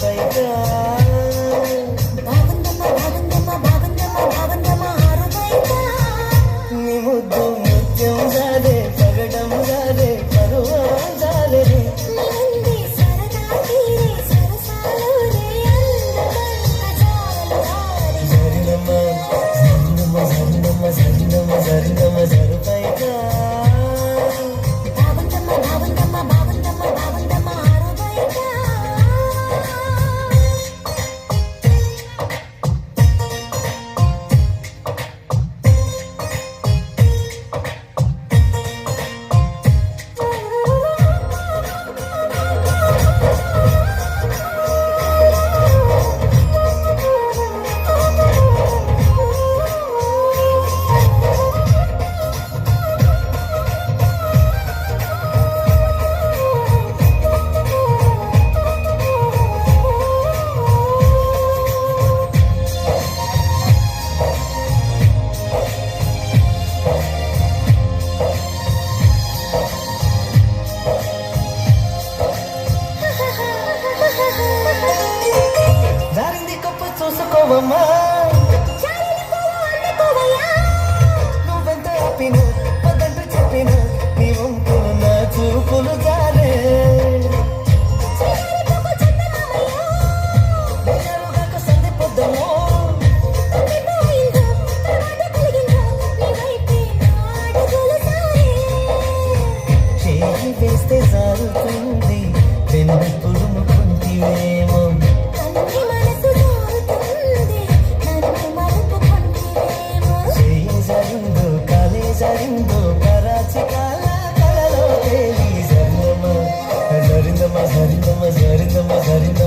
baby. భావమా నువ్వెంత హ్యాపీన పదంటూ చెప్పిన నీ వంతులు నా చూపులు జారే సంధి పొద్దము. వేస్తే జారుతుంది వెన్నెప్పుడు ముకుంటివే సరిందో కరాచకాల కలలో తేలి సరిందమ్మ సరిందమ్మ సరిందమ్మ సరిందమ్మ సరిందమ్మ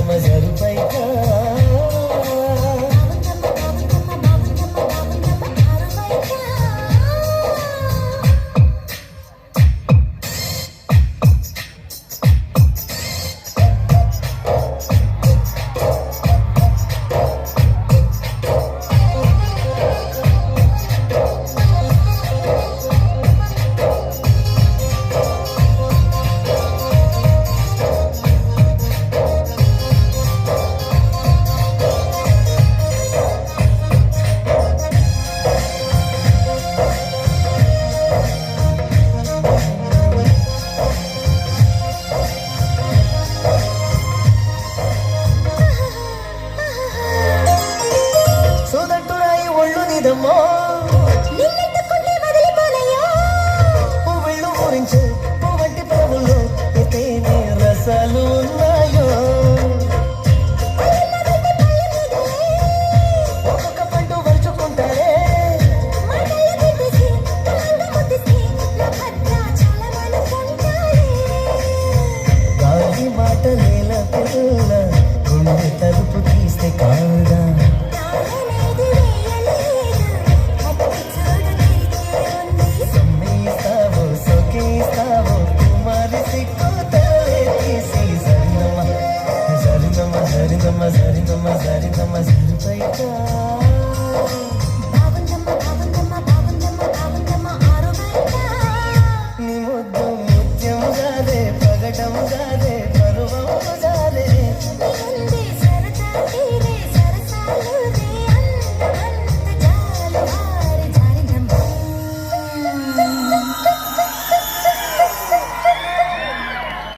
జీవితమో నిన్నెత్తుకుంటే వదిలిపోనయ్యో? పువ్వుళ్ళు ఊరించు పువ్వంటి రసాలు ఉన్నాయో? ఒక్కొక్క పండు వరుచుకుంటారే? మాటలేల పిల్ల? గుండె తలుపు నమస్కారం